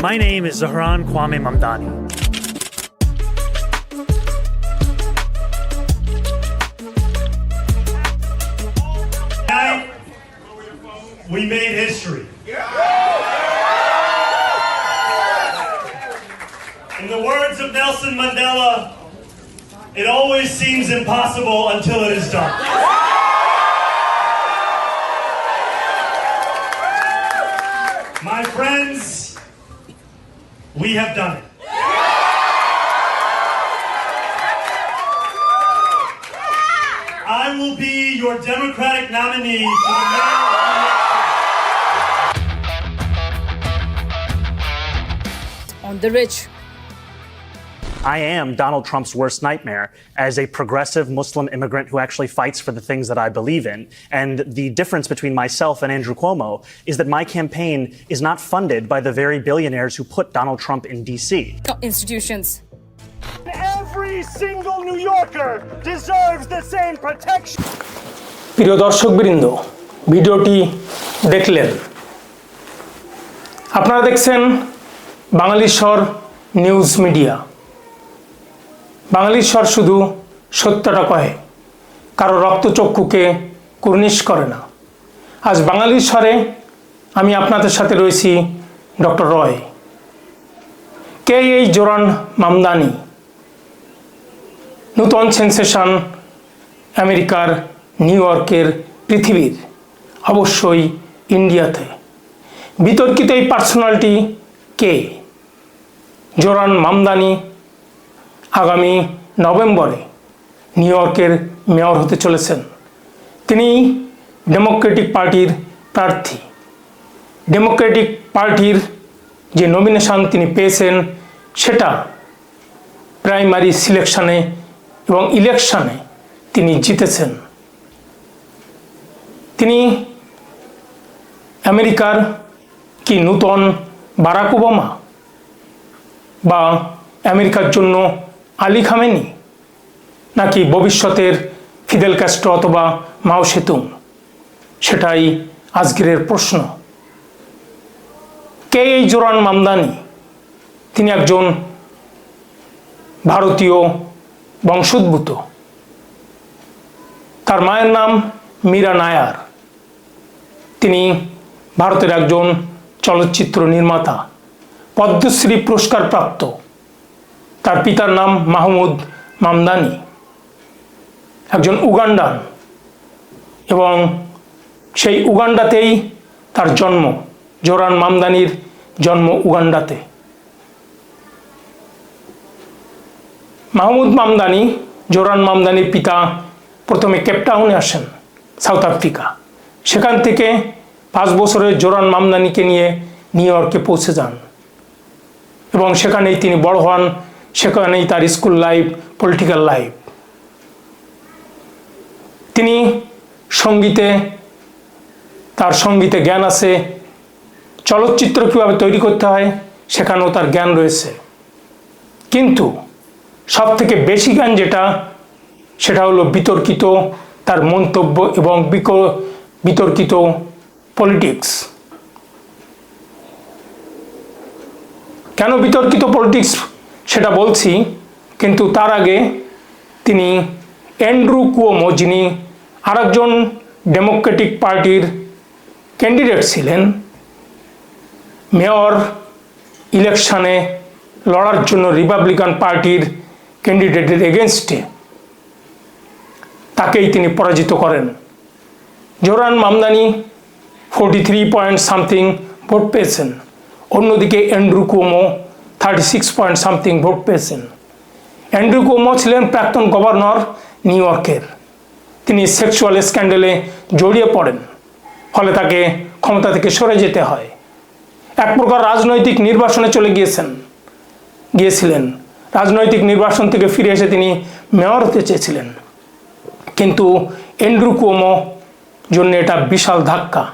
My name is Zahran Kwame Mamdani. Tonight, we made history. In the words of Nelson Mandela, it always seems impossible until it is done. My friends, we have done it. I will be your Democratic nominee for the mayor on the rich. I am Donald Trump's worst nightmare as a progressive Muslim immigrant who actually fights for the things that I believe in. And the difference between myself and Andrew Cuomo is that my campaign is not funded by the very billionaires who put Donald Trump in DC. institutions. Every single New Yorker deserves the same protection. প্রিয় দর্শকবৃন্দ ভিডিওটি দেখলেন আপনারা দেখছেন বাঙালিশ্বর news media বাঙালিশ্বর শুধু সত্যটা কহে কারও রক্তচক্ষুকে কুর্নিশ করে না। আজ বাঙালিশ্বরে আমি আপনাদের সাথে রয়েছি ডক্টর রয়। কে এই জোরান মামদানি? নূতন সেন্সেশন আমেরিকার নিউ ইয়র্কের পৃথিবীর, অবশ্যই ইন্ডিয়াতে। বিতর্কিত এই পার্সোনালিটি কে? জোরান মামদানি আগামী নভেম্বরে নিউ ইয়র্কের মেয়র হতে চলেছেন। তিনি ডেমোক্রেটিক পার্টির প্রার্থী। ডেমোক্রেটিক পার্টির যে নমিনেশন তিনি পেয়েছেন, সেটা প্রাইমারি সিলেকশনে এবং ইলেকশনে তিনি জিতেছেন। তিনি আমেরিকার কি নূতন বারাক ওবামা বা আমেরিকার জন্য আলী খামেনি? নাকি ভবিষ্যতের ফিদেল ক্যাস্ট্রো অথবা মাও সেতুং সেটাই আজকের প্রশ্ন। কে এই জোরান মামদানি? তিনি একজন ভারতীয় বংশোদ্ভূত। তার মায়ের নাম মীরা নায়ার। তিনি ভারতের একজন চলচ্চিত্র নির্মাতা, পদ্মশ্রী পুরস্কার প্রাপ্ত তার পিতার নাম মাহমুদ মামদানি, একজন উগান্ডান এবং সেই উগান্ডাতেই তার জন্ম, জোরান মামদানির জন্ম উগান্ডাতে। মাহমুদ মামদানি, জোরান মামদানির পিতা প্রথমে কেপটাউনে আসেন, সাউথ আফ্রিকা। সেখান থেকে পাঁচ বছরের জোরান মামদানিকে নিয়ে নিউ ইয়র্কে পৌঁছে যান এবং সেখানেই তিনি বড় হন সেখানেই তার স্কুল লাইফ পলিটিক্যাল লাইফ তিনি সঙ্গীতে, তার সঙ্গীতে জ্ঞান আছে, চলচ্চিত্র কীভাবে তৈরি করতে হয়, সেখানেও তার জ্ঞান রয়েছে। কিন্তু সব থেকে বেশি জ্ঞান যেটা, সেটা হলো বিতর্কিত তার মন্তব্য এবং বিতর্কিত পলিটিক্স কেন বিতর্কিত পলিটিক্স সেটা বলছি, কিন্তু তার আগে তিনি অ্যান্ড্রু কুয়োমো, যিনি আরেকজন ডেমোক্রেটিক পার্টির ক্যান্ডিডেট ছিলেন, মেয়র ইলেকশানে লড়ার জন্য রিপাবলিকান পার্টির ক্যান্ডিডেটের এগেনস্টে তাকেই তিনি পরাজিত করেন। Zohran Mamdani forty three point something vote পেয়েছেন। অন্যদিকে Andrew Cuomo thirty six point something vote পেয়েছেন অ্যান্ড্রু কুমো ছিলেন প্রাক্তন গভর্নর নিউ ইয়র্কের তিনি সেক্সুয়াল স্ক্যান্ডেলে জড়িয়ে পড়েন। ফলে তাকে ক্ষমতা থেকে সরে যেতে হয়। এক প্রকার রাজনৈতিক নির্বাসনে চলে গিয়েছেন। গিয়েছিলেন। রাজনৈতিক নির্বাসন থেকে ফিরে এসে তিনি মেয়র হতে চেয়েছিলেন। কিন্তু এন্ড্রু কুয়োমো জন্য এটা বিশাল ধাক্কা।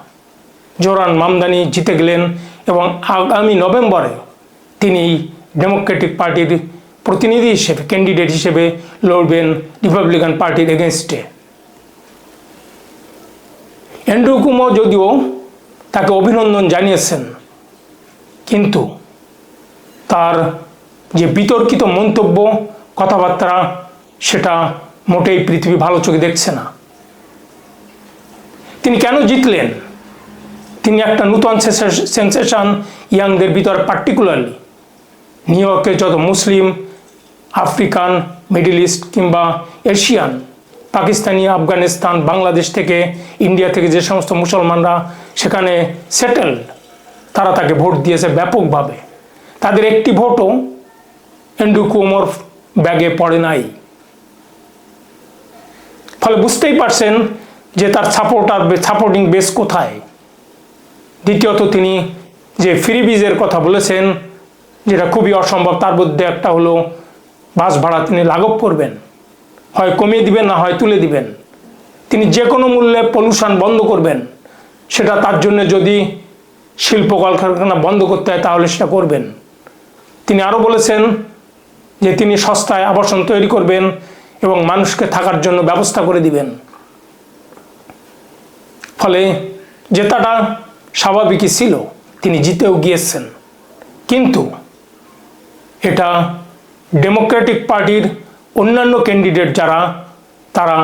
জোরান মামদানি জিতে গেলেন এবং আগামী নভেম্বরে তিনি ডেমোক্রেটিক পার্টির প্রতিনিধি হিসেবে ক্যান্ডিডেট হিসেবে লড়বেন রিপাবলিকান পার্টির এগেনস্টে অ্যান্ড্রু কুমো যদিও তাকে অভিনন্দন জানিয়েছেন, কিন্তু তার যে বিতর্কিত মন্তব্য, কথাবার্তা, সেটা মোটেই পৃথিবী ভালো চোখে দেখছে না। তিনি কেন জিতলেন? তিনি একটা নূতন সেন্সেশন ইয়াংদের ভিতরে পার্টিকুলারলি নিউ ইয়র্কে যত মুসলিম, আফ্রিকান, মিডল ইস্ট কিংবা এশিয়ান, পাকিস্তানি, আফগানিস্তান, বাংলাদেশ থেকে, ইন্ডিয়া থেকে যে সমস্ত মুসলমানরা সেখানে সেটেলড, তারা তাকে ভোট দিয়েছে ব্যাপকভাবে। তাদের একটি ভোটও এন্ডু কুমোর ব্যাগে পড়ে নাই। ফলে বুঝতেই পারছেন যে তার সাপোর্টার, সাপোর্টিং বেস কোথায়? দ্বিতীয়ত তিনি যে ফ্রি বীজের কথা বলেছেন যেটা খুবই অসম্ভব, তার মধ্যে একটা হলো, বাস ভাড়া তিনি লাঘব করবেন। হয় কমিয়ে দিবেন না হয় তুলে দিবেন। তিনি যে কোনো মূল্যে পলিউশন বন্ধ করবেন। সেটা তার জন্য যদি শিল্প কলকারখানা বন্ধ করতে হয়, তাহলে সেটা করবেন। তিনি আরও বলেছেন যে তিনি সস্তায় আবাসন তৈরি করবেন এবং মানুষকে থাকার জন্য ব্যবস্থা করে দিবেন। ফলে জেতাটা স্বাভাবিকই ছিল, তিনি জিতেও গিয়েছেন। কিন্তু এটা ডেমোক্রেটিক পার্টির অন্যান্য ক্যান্ডিডেট যারা, তারা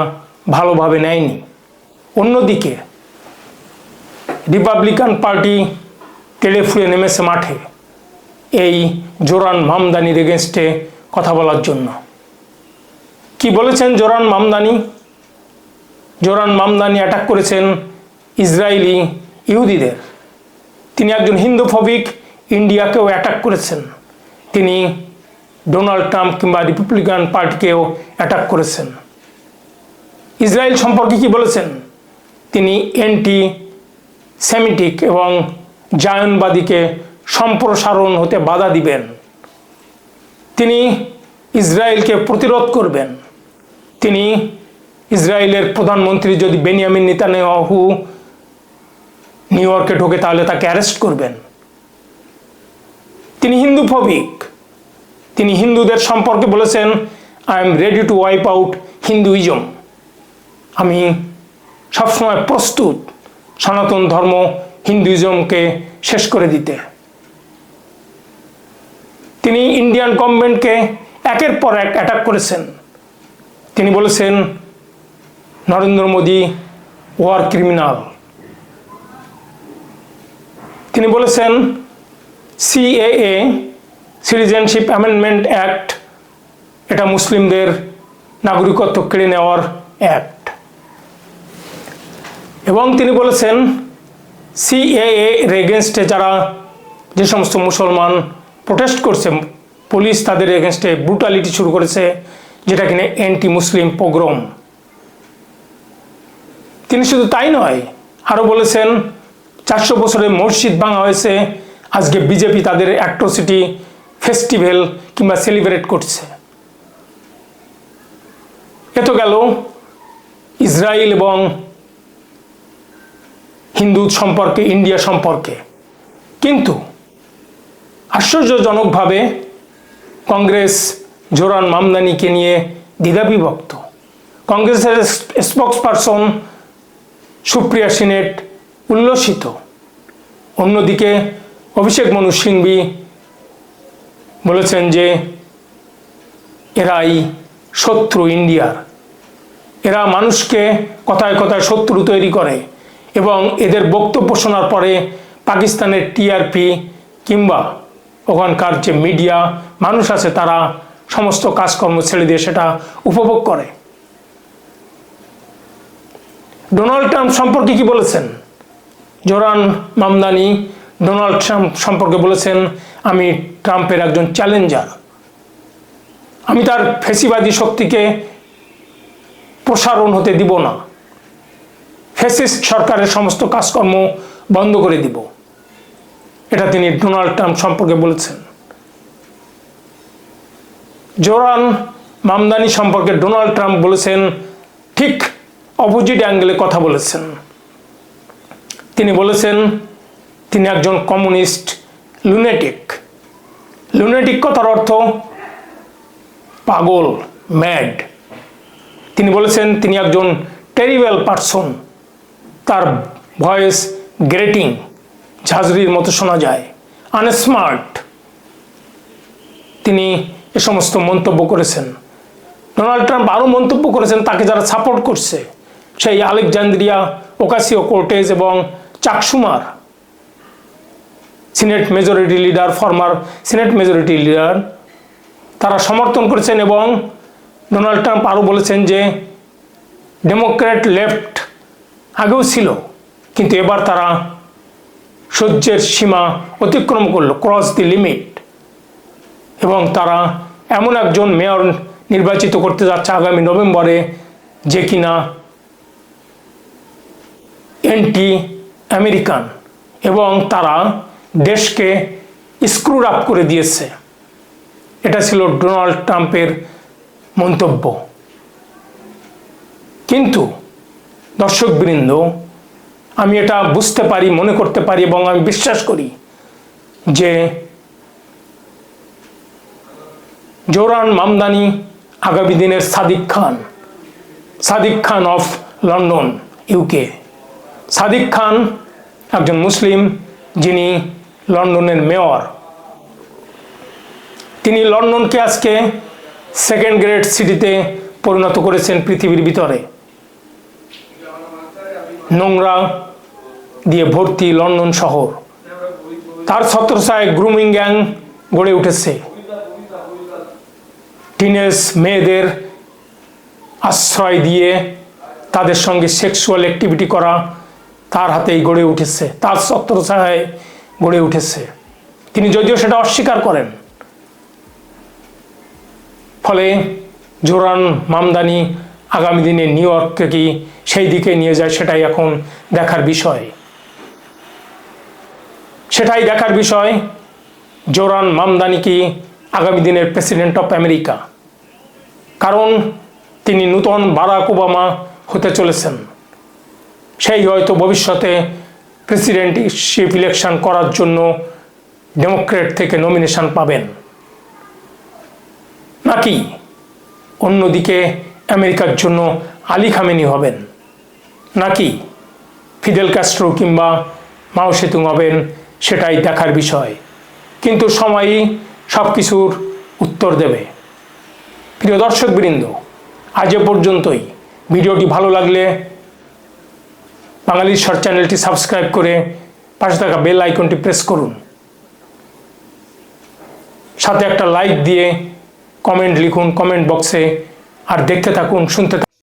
ভালোভাবে নেয়নি। অন্যদিকে রিপাবলিকান পার্টি তেলেফুয়ে নেমেছে মাঠে এই জোরান মামদানির এগেনস্টে কথা বলার জন্য। কি বলেছেন জোরান মামদানি? জোরান মামদানি অ্যাটাক করেছেন ইসরায়েলি ইহুদিদের। তিনি একজন হিন্দুফবিক, ইন্ডিয়াকেও অ্যাটাক করেছেন। তিনি ডোনাল্ড ট্রাম্প কিংবা রিপাবলিকান পার্টিকেও অ্যাটাক করেছেন। ইসরায়েল সম্পর্কে কি বলেছেন? তিনি এন্টি সেমিটিক এবং জায়নবাদীকে সম্প্রসারণ হতে বাধা দিবেন। তিনি ইসরায়েলকে প্রতিরোধ করবেন। তিনি ইসরায়েলের প্রধানমন্ত্রী যদি বেনিয়ামিন নেতানিয়াহু নিউ ইয়র্কে ঢোকে তাহলে তাকে অ্যারেস্ট করবেন। তিনি হিন্দু ফবিক। তিনি হিন্দুদের সম্পর্কে বলেছেন I am ready to wipe out Hinduism আমি সবসময় প্রস্তুত সনাতন ধর্ম হিন্দুইজমকে শেষ করে দিতে। তিনি ইন্ডিয়ান গভর্নমেন্টকে একের পর এক অ্যাটাক করেছেন। তিনি বলেছেন, নরেন্দ্র মোদী ওয়ার ক্রিমিনাল তিনি বলেছেন সিএএ সিটিজেনশিপ অ্যামেন্ডমেন্ট অ্যাক্ট এটা মুসলিমদের নাগরিকত্ব কেড়ে নেওয়ার অ্যাক্ট এবং তিনি বলেছেন সিএএ এর এগেনস্টে যারা যে সমস্ত মুসলমান প্রোটেস্ট করছে পুলিশ তাদের এগেনস্টে ব্রুটালিটি শুরু করেছে, যেটা কিনা অ্যান্টি মুসলিম পোগ্রম তিনি শুধু তাই নয় আরও বলেছেন, চারশো বছরে মসজিদ ভাঙা হয়েছে আজকে বিজেপি তাদের অ্যাট্রোসিটি ফেস্টিভ্যাল কিংবা সেলিব্রেট করছে। এ তো গেল ইসরায়েল এবং হিন্দু সম্পর্কে, ইন্ডিয়া সম্পর্কে। কিন্তু আশ্চর্যজনকভাবে কংগ্রেস জোরান মামদানিকে নিয়ে দ্বিধাবিভক্ত কংগ্রেসের স্পোক্স পারসন সুপ্রিয়া সিনেট উল্লসিত। অন্যদিকে অভিষেক মনু সিংবি বলেছেন যে এরাই শত্রু ইন্ডিয়ার। এরা মানুষকে কথায় কথায় শত্রু তৈরি করে এবং এদের বক্তব্য শোনার পরে পাকিস্তানের টিআরপি কিংবা ওখানকার যে মিডিয়া, মানুষ আছে তারা সমস্ত কাজকর্ম ছেড়ে দিয়ে সেটা উপভোগ করে। ডোনাল্ড ট্রাম্প সম্পর্কে কি বলেছেন? জোরান মামদানি ডোনাল্ড ট্রাম্প সম্পর্কে বলেছেন, আমি ট্রাম্পের একজন চ্যালেঞ্জার। আমি তার ফেসিবাদী শক্তিকে প্রসারণ হতে দিব না। ফেসিস্ট সরকারের সমস্ত কাজকর্ম বন্ধ করে দিব। এটা তিনি ডোনাল্ড ট্রাম্প সম্পর্কে বলেছেন। জোরান মামদানি সম্পর্কে ডোনাল্ড ট্রাম্প বলেছেন, ঠিক অপোজিট অ্যাঙ্গেলে কথা বলেছেন। তিনি বলেছেন তিনি একজন কমিউনিস্ট লুনেটিক লুনেটিক কথার অর্থ পাগল ম্যাড তিনি বলেছেন তিনি একজন টেরিবেল পারসন তার ভয়েস গ্রেটিং ঝাঁঝরির মতো শোনা যায়। আনস্মার্ট তিনি এ সমস্ত মন্তব্য করেছেন। ডোনাল্ড ট্রাম্প আরও মন্তব্য করেছেন তাকে যারা সাপোর্ট করছে, সেই আলেকজান্দ্রিয়া ওকাসিও কোর্টেজ এবং Chuck Schumer. Senate majority leader, former senate majority leader, তারা সমর্থন করেছেন এবং ডোনাল্ড ট্রাম্প আরও বলেছেন যে ডেমোক্র্যাট লেফট আগেও ছিল, কিন্তু এবার তারা সহ্যের সীমা অতিক্রম করল, ক্রস দি লিমিট। এবং তারা এমন একজন মেয়র নির্বাচিত করতে যাচ্ছে আগামী নভেম্বরে যে কিনা অ্যান্টি আমেরিকান এবং তারা দেশকে স্ক্রুড আপ করে দিয়েছে। এটা ছিল ডোনাল্ড ট্রাম্পের মন্তব্য। কিন্তু দর্শকবৃন্দ, আমি এটা বুঝতে পারি, মনে করতে পারি এবং আমি বিশ্বাস করি যে জোরান মামদানি আগামী দিনের Sadiq Khan Sadiq Khan of London, UK. Sadiq Khan একজন মুসলিম যিনি লন্ডনের মেয়র। তিনি লন্ডনকে আজকে সেকেন্ড গ্রেড সিটিতে পরিণত করেছেন পৃথিবীর ভিতরে। নোংরা দিয়ে ভর্তি লন্ডন শহর। তার ছত্রছায় গ্রুমিং গ্যাং গড়ে উঠেছে। টিনেজ মেয়েদের আশ্রয় দিয়ে তাদের সঙ্গে সেক্সুয়াল অ্যাক্টিভিটি করা তার হাতেই গড়ে উঠেছে। তার ছত্রছায়ায় গড়ে উঠেছে। তিনি যদিও সেটা অস্বীকার করেন। ফলে জোরান মামদানি আগামী দিনে নিউ ইয়র্ককে কি সেই দিকে নিয়ে যায় সেটাই এখন দেখার বিষয়। সেটাই দেখার বিষয় জোরান মামদানি কি আগামী দিনের প্রেসিডেন্ট অফ আমেরিকা। কারণ তিনি নূতন বারাক ওবামা হতে চলেছেন। সেই হয়তো ভবিষ্যতে প্রেসিডেন্টশিপ ইলেকশন করার জন্য ডেমোক্রেট থেকে নমিনেশন পাবেন। নাকি অন্যদিকে আমেরিকার জন্য আলী খামেনি হবেন? নাকি ফিদেল ক্যাস্ট্রো কিংবা মাও সেতুং হবেন সেটাই দেখার বিষয়। কিন্তু সময়ই সব কিছুর উত্তর দেবে। প্রিয় দর্শকবৃন্দ, আজ এ পর্যন্তই। ভিডিওটি ভালো লাগলে বাঙালির শর্ট চ্যানেলটি সাবস্ক্রাইব করে পাশে থাকা বেল আইকনটি প্রেস করুন। সাথে একটা লাইক দিয়ে কমেন্ট লিখুন কমেন্ট বক্সে আর দেখতে থাকুন, শুনতে